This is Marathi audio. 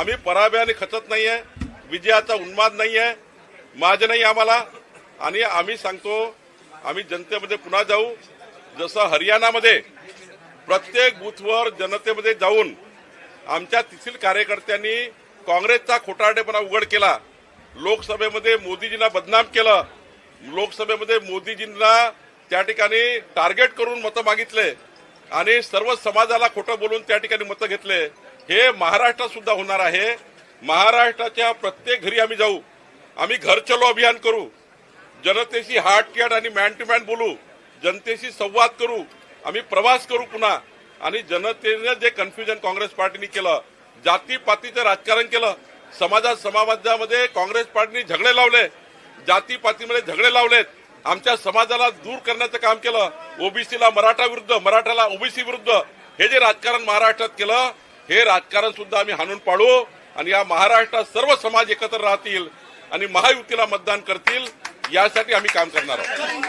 आम्ही पराभयाने खचत नाही आहे विजयाचा उन्माद नाहीये माझ नाही आम्हाला. आणि आम्ही सांगतो आम्ही जनतेमध्ये पुन्हा जाऊ. जसं हरियाणामध्ये प्रत्येक बूथवर जनतेमध्ये जाऊन आमच्या तेथील कार्यकर्त्यांनी काँग्रेसचा खोटारडेपणा उघड केला. लोकसभेमध्ये मोदीजींना बदनाम केलं. लोकसभेमध्ये मोदीजींना त्या ठिकाणी टार्गेट करून मतं मागितले. आणि सर्व समाजाला खोटं बोलून त्या ठिकाणी मतं घेतले हे महाराष्ट्रात सुद्धा होणार आहे. महाराष्ट्राच्या प्रत्येक घरी आम्ही जाऊ. आम्ही घर चलो अभियान करू. जनतेशी हार्ट टू हार्ट आणि मॅन टू मॅन बोलू. जनतेशी संवाद करू. आम्ही प्रवास करू पुन्हा. आणि जनतेने जे कन्फ्युजन काँग्रेस पार्टीने केलं जातीपातीचं राजकारण केलं समाजात समाजामध्ये काँग्रेस पार्टीने झगडे लावले जातीपातीमध्ये झगडे लावलेत. आमच्या समाजाला दूर करण्याचं काम केलं. ओबीसीला मराठा विरुद्ध मराठाला ओबीसी विरुद्ध हे जे राजकारण महाराष्ट्रात केलं हे राजकारण सुद्धा आम्ही हाणून पाडू आणि या महाराष्ट्रात सर्व समाज एकत्र राहतील आणि महायुतीला मतदान करतील यासाठी आम्ही काम करणार आहोत.